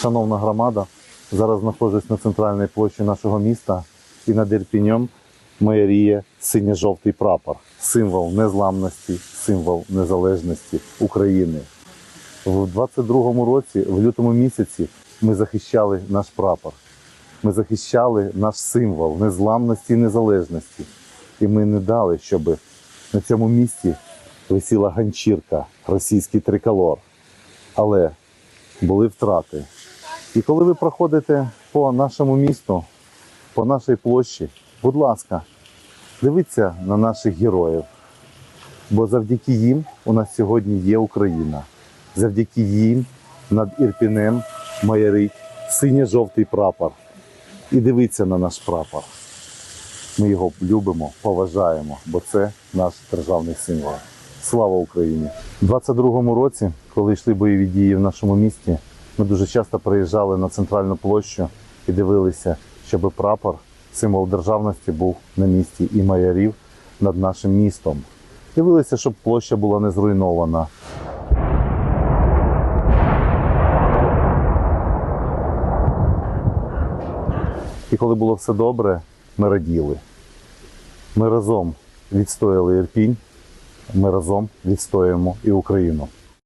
Шановна громада, зараз знаходжусь на центральній площі нашого міста і над Ірпінем майоріє синьо-жовтий прапор, символ незламності, символ незалежності України. В 22-му році, в лютому місяці, ми захищали наш прапор. Ми захищали наш символ незламності і незалежності. І ми не дали, щоб на цьому місці висіла ганчірка, російський триколор. Але були втрати. І коли ви проходите по нашому місту, по нашій площі, будь ласка, дивіться на наших героїв. Бо завдяки їм у нас сьогодні є Україна. Завдяки їм над Ірпінем майорить синьо-жовтий прапор. І дивіться на наш прапор. Ми його любимо, поважаємо, бо це наш державний символ. Слава Україні! У 22-му році, коли йшли бойові дії в нашому місті, ми дуже часто приїжджали на центральну площу і дивилися, щоб прапор, символ державності, був на місці і майорів над нашим містом. Дивилися, щоб площа була не зруйнована. І коли було все добре, ми раділи. Ми разом відстояли Ірпінь, ми разом відстоюємо і Україну.